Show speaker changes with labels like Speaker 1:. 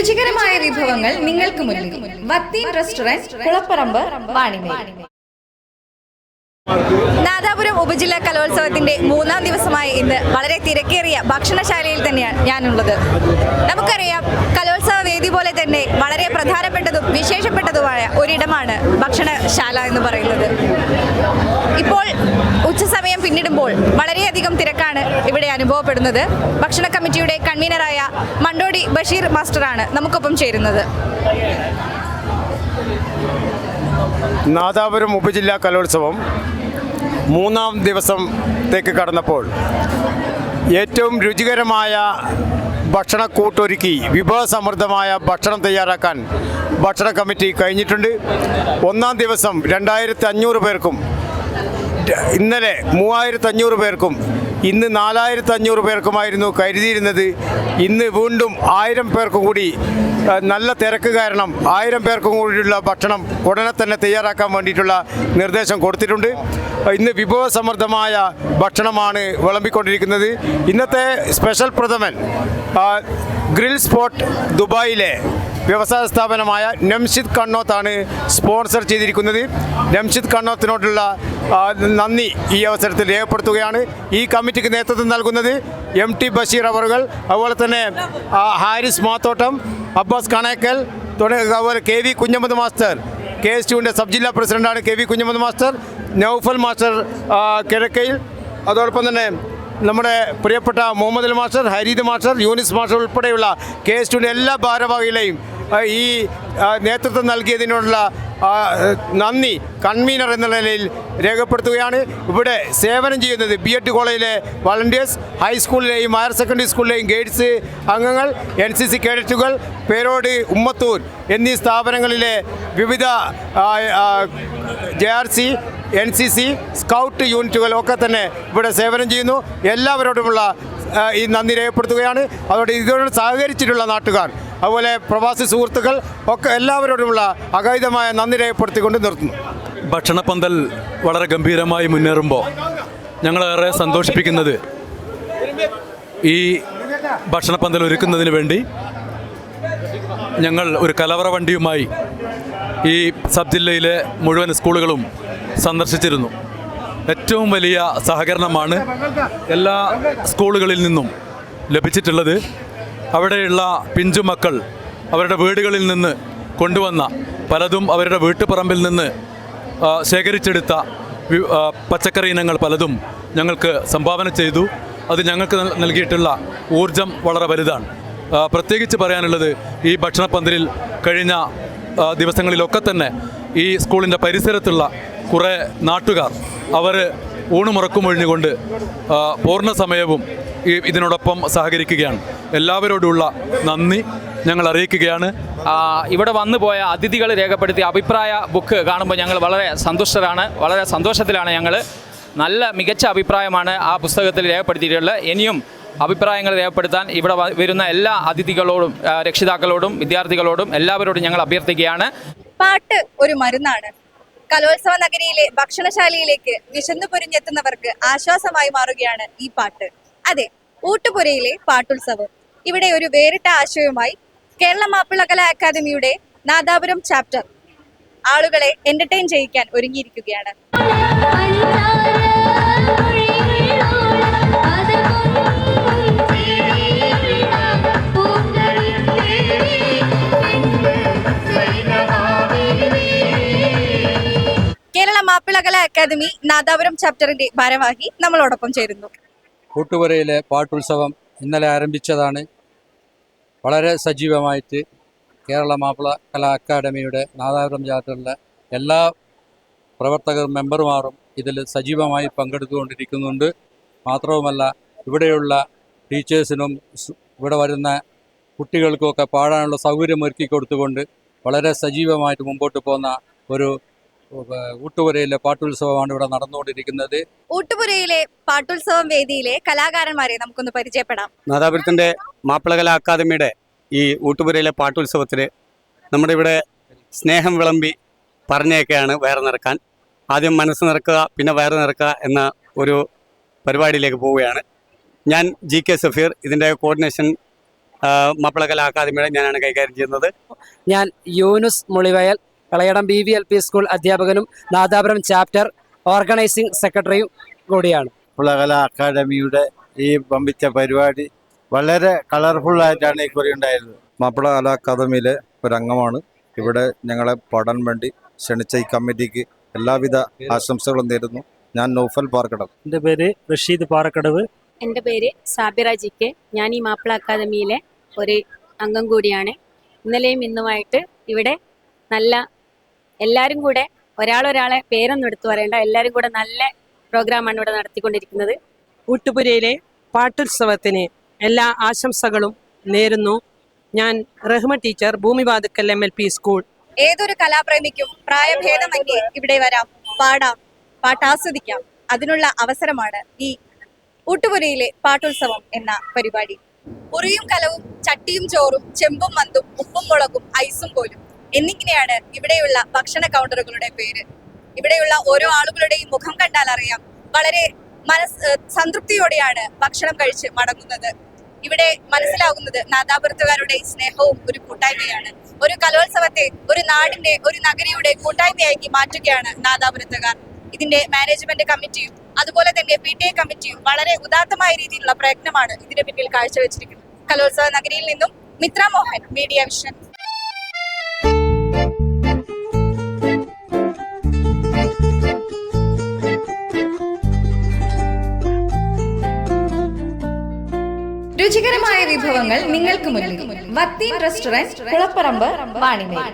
Speaker 1: രുചികരമായ വിഭവങ്ങൾ നിങ്ങൾക്ക് മുന്നിൽ വത്തീൻ റെസ്റ്റോറന്റ് കുളപ്പറമ്പ് വാണിമേൽ. നാദാപുരം ഉപജില്ലാ കലോത്സവത്തിന്റെ മൂന്നാം ദിവസമായ ഇന്ന് വളരെ തിരക്കേറിയ ഭക്ഷണശാലയിൽ തന്നെയാണ് ഞാനുള്ളത്. നമുക്കറിയാം കലോത്സവ വേദി പോലെ തന്നെ വളരെ പ്രധാനപ്പെട്ടതും വിശേഷപ്പെട്ടതുമായ ഒരിടമാണ് ഭക്ഷണശാല എന്ന് പറയുന്നത്. ഇപ്പോൾ ഉച്ചസമയം പിന്നിടുമ്പോൾ വളരെയധികം തിരക്കാണ് ഇവിടെ അനുഭവപ്പെടുന്നത്. ഭക്ഷണ കമ്മിറ്റിയുടെ കൺവീനറായ മണ്ടോടി ബഷീർ മാസ്റ്ററാണ് നമുക്കൊപ്പം ചേരുന്നത്.
Speaker 2: നാദാപുരം ഉപജില്ലാ കലോത്സവം മൂന്നാം ദിവസത്തേക്ക് കടന്നപ്പോൾ ഏറ്റവും രുചികരമായ ഭക്ഷണക്കൂട്ടൊരുക്കി വിഭവസമൃദ്ധമായ ഭക്ഷണം തയ്യാറാക്കാൻ ഭക്ഷണ കമ്മിറ്റി കഴിഞ്ഞിട്ടുണ്ട്. ഒന്നാം ദിവസം രണ്ടായിരത്തി അഞ്ഞൂറ് പേർക്കും ഇന്നലെ മൂവായിരത്തഞ്ഞൂറ് പേർക്കും ഇന്ന് നാലായിരത്തഞ്ഞൂറ് പേർക്കുമായിരുന്നു കരുതിയിരുന്നത്. ഇന്ന് വീണ്ടും ആയിരം പേർക്കും കൂടി നല്ല തിരക്ക് കാരണം ആയിരം പേർക്കും കൂടിയുള്ള ഭക്ഷണം ഉടനെ തന്നെ തയ്യാറാക്കാൻ വേണ്ടിയിട്ടുള്ള നിർദ്ദേശം കൊടുത്തിട്ടുണ്ട്. ഇന്ന് വിഭവസമൃദ്ധമായ ഭക്ഷണമാണ് വിളമ്പിക്കൊണ്ടിരിക്കുന്നത്. ഇന്നത്തെ സ്പെഷ്യൽ പ്രഥമൻ ഗ്രിൽ സ്പോട്ട് ദുബായിലെ വ്യവസായ സ്ഥാപനമായ നംഷിദ് കണ്ണോത്താണ് സ്പോൺസർ ചെയ്തിരിക്കുന്നത്. നംഷിദ് കണ്ണോത്തിനോടുള്ള നന്ദി ഈ അവസരത്തിൽ രേഖപ്പെടുത്തുകയാണ്. ഈ കമ്മിറ്റിക്ക് നേതൃത്വം നൽകുന്നത് എം ടി ബഷീർ അവറുകൾ. അതുപോലെ തന്നെ ഹാരിസ് മാത്തോട്ടം അബ്ബാസ് കണേക്കൽ തുടങ്ങിയ അതുപോലെ K V Kunhammed master K S ടുവിന്റെ സബ് ജില്ലാ പ്രസിഡന്റാണ് K V Kunhammed master Noufal master Kizhakkayil. അതോടൊപ്പം തന്നെ നമ്മുടെ പ്രിയപ്പെട്ട Muhammad master Hareed master Yunus master ഉൾപ്പെടെയുള്ള കെ എസ് ടുവിന്റെ എല്ലാ ഭാരവാഹികളെയും ഈ നേതൃത്വം നൽകിയതിനുള്ള നന്ദി കൺവീനർ എന്ന നിലയിൽ രേഖപ്പെടുത്തുകയാണ്. ഇവിടെ സേവനം ചെയ്യുന്നത് ബി എഡ് കോളേജിലെ വളണ്ടിയേഴ്സ് ഹൈസ്കൂളിലെയും ഹയർ സെക്കൻഡറി സ്കൂളിലെയും ഗൈഡ്സ് അംഗങ്ങൾ എൻ സി സി കേഡറ്റുകൾ പേരോട് ഉമ്മത്തൂർ എന്നീ സ്ഥാപനങ്ങളിലെ വിവിധ J R C N C C scout യൂണിറ്റുകൾ ഒക്കെ തന്നെ ഇവിടെ സേവനം ചെയ്യുന്നു. എല്ലാവരോടുമുള്ള ഈ നന്ദി രേഖപ്പെടുത്തുകയാണ്. അതോടെ ഇതിനോട് സഹകരിച്ചിട്ടുള്ള നാട്ടുകാർ അതുപോലെ പ്രവാസി സുഹൃത്തുക്കൾ ഒക്കെ എല്ലാവരോടുമുള്ള അഗൈതമായ നന്ദി രേഖപ്പെടുത്തിക്കൊണ്ട് നിർത്തുന്നു.
Speaker 3: ഭക്ഷണപ്പന്തൽ വളരെ ഗംഭീരമായി മുന്നേറുമ്പോൾ ഞങ്ങളേറെ സന്തോഷിപ്പിക്കുന്നത് ഈ ഭക്ഷണപ്പന്തൽ ഒരുക്കുന്നതിന് വേണ്ടി ഞങ്ങൾ ഒരു കലവറ വണ്ടിയുമായി ഈ സബ് ജില്ലയിലെ മുഴുവൻ സ്കൂളുകളും സന്ദർശിച്ചിരുന്നു. ഏറ്റവും വലിയ സഹകരണമാണ് എല്ലാ സ്കൂളുകളിൽ നിന്നും ലഭിച്ചിട്ടുള്ളത്. അവിടെയുള്ള പിഞ്ചുമക്കൾ അവരുടെ വീടുകളിൽ നിന്ന് കൊണ്ടുവന്ന പലതും അവരുടെ വീട്ടുപറമ്പിൽ നിന്ന് ശേഖരിച്ചെടുത്ത പച്ചക്കറി ഇനങ്ങൾ പലതും ഞങ്ങൾക്ക് സംഭാവന ചെയ്തു. അത് ഞങ്ങൾക്ക് നൽ- നൽകിയിട്ടുള്ള ഊർജം വളരെ വലുതാണ്. പ്രത്യേകിച്ച് പറയാനുള്ളത് ഈ ഭക്ഷണപ്പന്തലിൽ കഴിഞ്ഞ ദിവസങ്ങളിലൊക്കെ തന്നെ ഈ സ്കൂളിന്റെ പരിസരത്തുള്ള കുറേ നാട്ടുകാർ അവർ ഊണുമുറക്കുമൊഴിഞ്ഞുകൊണ്ട് പൂർണ സമയവും ഇതിനോടൊപ്പം സഹകരിക്കുകയാണ്. എല്ലാവരോടുമുള്ള നന്ദി ഞങ്ങൾ അറിയിക്കുകയാണ്.
Speaker 4: ഇവിടെ വന്നു പോയ അതിഥികൾ രേഖപ്പെടുത്തിയ അഭിപ്രായ ബുക്ക് കാണുമ്പോൾ ഞങ്ങൾ വളരെ സന്തുഷ്ടരാണ് വളരെ സന്തോഷത്തിലാണ് ഞങ്ങൾ. നല്ല മികച്ച അഭിപ്രായമാണ് ആ പുസ്തകത്തിൽ രേഖപ്പെടുത്തിയിട്ടുള്ളത്. ഇനിയും അഭിപ്രായങ്ങൾ രേഖപ്പെടുത്താൻ ഇവിടെ വരുന്ന എല്ലാ അതിഥികളോടും രക്ഷിതാക്കളോടും വിദ്യാർത്ഥികളോടും എല്ലാവരോടും ഞങ്ങൾ അഭ്യർത്ഥിക്കുകയാണ്.
Speaker 1: പാട്ട് ഒരു മരുന്നാണ്. കലോത്സവ നഗരിയിലെ ഭക്ഷണശാലയിലേക്ക് വിശന്നു പൊരിഞ്ഞെത്തുന്നവർക്ക് ആശ്വാസമായി മാറുകയാണ് ഈ പാട്ട്. അതെ ഊട്ടുപുരയിലെ പാട്ടുത്സവം. ഇവിടെ ഒരു വേറിട്ട ആശയവുമായി കേരള മാപ്പിള കലാ അക്കാദമിയുടെ നാദാപുരം ചാപ്റ്റർ ആളുകളെ എന്റർടൈൻ ചെയ്യിക്കാൻ ഒരുങ്ങിയിരിക്കുകയാണ്. അക്കാദമി നാദാപുരം ചാപ്റ്ററിന്റെ ഭാരവാഹി നമ്മളോടൊപ്പം ചേരുന്നു.
Speaker 5: കൂട്ടുപുരയിലെ പാട്ടുത്സവം ഇന്നലെ ആരംഭിച്ചതാണ്. വളരെ സജീവമായിട്ട് കേരള മാപ്പിള കലാ അക്കാദമിയുടെ നാദാപുരം ചാപ്റ്ററിലെ എല്ലാ പ്രവർത്തകർ മെമ്പർമാരും ഇതിൽ സജീവമായി പങ്കെടുത്തുകൊണ്ടിരിക്കുന്നുണ്ട്. മാത്രവുമല്ല ഇവിടെയുള്ള ടീച്ചേഴ്സിനും ഇവിടെ വരുന്ന കുട്ടികൾക്കുമൊക്കെ പാടാനുള്ള സൗകര്യം ഒരുക്കി കൊടുത്തുകൊണ്ട് വളരെ സജീവമായിട്ട് മുമ്പോട്ട് പോകുന്ന ഒരു ഊട്ടുപുരയിലെ പാട്ടുത്സവമാണ് ഇവിടെ നടന്നുകൊണ്ടിരിക്കുന്നത്.
Speaker 1: ഊട്ടുപുരയിലെ പാട്ടുത്സവം വേദിയിലെ കലാകാരന്മാരെ നമുക്കൊന്ന് പരിചയപ്പെടാം.
Speaker 6: നാദാപുരത്തിന്റെ മാപ്പിളകല അക്കാദമിയുടെ ഈ ഊട്ടുപുരയിലെ പാട്ടുത്സവത്തിൽ നമ്മുടെ ഇവിടെ സ്നേഹം വിളമ്പി പറഞ്ഞയൊക്കെയാണ് വയറ് നിറക്കാൻ. ആദ്യം മനസ്സ് നിറക്കുക പിന്നെ വയറ് നിറക്കുക എന്ന ഒരു പരിപാടിയിലേക്ക് പോവുകയാണ്. ഞാൻ ജി കെ സഫീർ ഇതിന്റെ കോർഡിനേഷൻ മാപ്പിള കലാ അക്കാദമിയുടെ ഞാനാണ് കൈകാര്യം ചെയ്യുന്നത്.
Speaker 7: ഞാൻ Yunus Mulivayal Kalayadam B V L P school അധ്യാപകനും നാദാപുരം ചാപ്റ്റർ ഓർഗനൈസിംഗ് സെക്രട്ടറിയും കൂടിയാണ്.
Speaker 2: പുളകല അക്കാദമിയുടെ ഈ പമ്പിച്ച പരിപാടി വളരെ കളർഫുൾ ആയിട്ടാണ് ഈ കുറി ഉണ്ടായിരുന്നത്.
Speaker 8: മാപ്പിള കലാ അക്കാദമിയിലെ ഒരു അംഗമാണ് ഇവിടെ ഞങ്ങളെ പാടാൻ വേണ്ടി ക്ഷണിച്ച ഈ കമ്മിറ്റിക്ക് എല്ലാവിധ ആശംസകളും നേരുന്നു. ഞാൻ നൗഫൽ പാർക്കടം
Speaker 7: എന്റെ പേര് റഷീദ് പാറക്കടവ്.
Speaker 9: എന്റെ പേര് സാബിറ ജി കെ. ഞാൻ ഈ മാപ്പിള അക്കാദമിയിലെ ഒരു അംഗം കൂടിയാണ്. ഇന്നലെയും ഇന്നുമായിട്ട് ഇവിടെ നല്ല എല്ലാവരും കൂടെ ഒരാളൊരാളെ പേരൊന്നും എടുത്തു പറയേണ്ട. എല്ലാവരും കൂടെ നല്ല പ്രോഗ്രാമാണ് ഇവിടെ നടത്തിക്കൊണ്ടിരിക്കുന്നത്.
Speaker 10: ഊട്ടുപുരയിലെ പാട്ടുത്സവത്തിന് എല്ലാ ആശംസകളും നേരുന്നു. ഞാൻ Rahma teacher Bhoomivathukkal M L P school.
Speaker 1: ഏതൊരു കലാപ്രേമിക്കും പ്രായഭേദമന്യേ ഇവിടെ വരാം പാടാം പാട്ടാസ്വദിക്കാം. അതിനുള്ള അവസരമാണ് ഈ ഊട്ടുപുരയിലെ പാട്ടുത്സവം എന്ന പരിപാടി. ഉറിയും കലവും ചട്ടിയും ചോറും ചെമ്പും മന്തും ഉപ്പും മുളകും ഐസും പോലും എന്നിങ്ങനെയാണ് ഇവിടെയുള്ള ഭക്ഷണ കൗണ്ടറുകളുടെ പേര്. ഇവിടെയുള്ള ഓരോ ആളുകളുടെയും മുഖം കണ്ടാൽ അറിയാം. വളരെ മനസ് സംതൃപ്തിയോടെയാണ് ഭക്ഷണം കഴിച്ച് മടങ്ങുന്നത്. ഇവിടെ മനസ്സിലാകുന്നത് നാദാപുരത്തുകാരുടെ സ്നേഹവും ഒരു കൂട്ടായ്മയാണ്. ഒരു കലോത്സവത്തെ ഒരു നാടിന്റെ ഒരു നഗരിയുടെ കൂട്ടായ്മയാക്കി മാറ്റുകയാണ് നാദാപുരത്തുകാർ. ഇതിന്റെ മാനേജ്മെന്റ് കമ്മിറ്റിയും അതുപോലെ തന്നെ പി ടി എ കമ്മിറ്റിയും വളരെ ഉദാത്തമായ രീതിയിലുള്ള പ്രയത്നമാണ് ഇതിന് പിന്നിൽ കാഴ്ചവെച്ചിരിക്കുന്നത്. കലോത്സവ നഗരിയിൽ നിന്നും മിത്ര മോഹൻ മീഡിയ വിഷൻ രുചികരമായ വിഭവങ്ങൾ നിങ്ങൾക്ക് മുന്നിൽ. വത്തീൻ റെസ്റ്റോറന്റ് കുളപ്പറമ്പ് വാണിമേൽ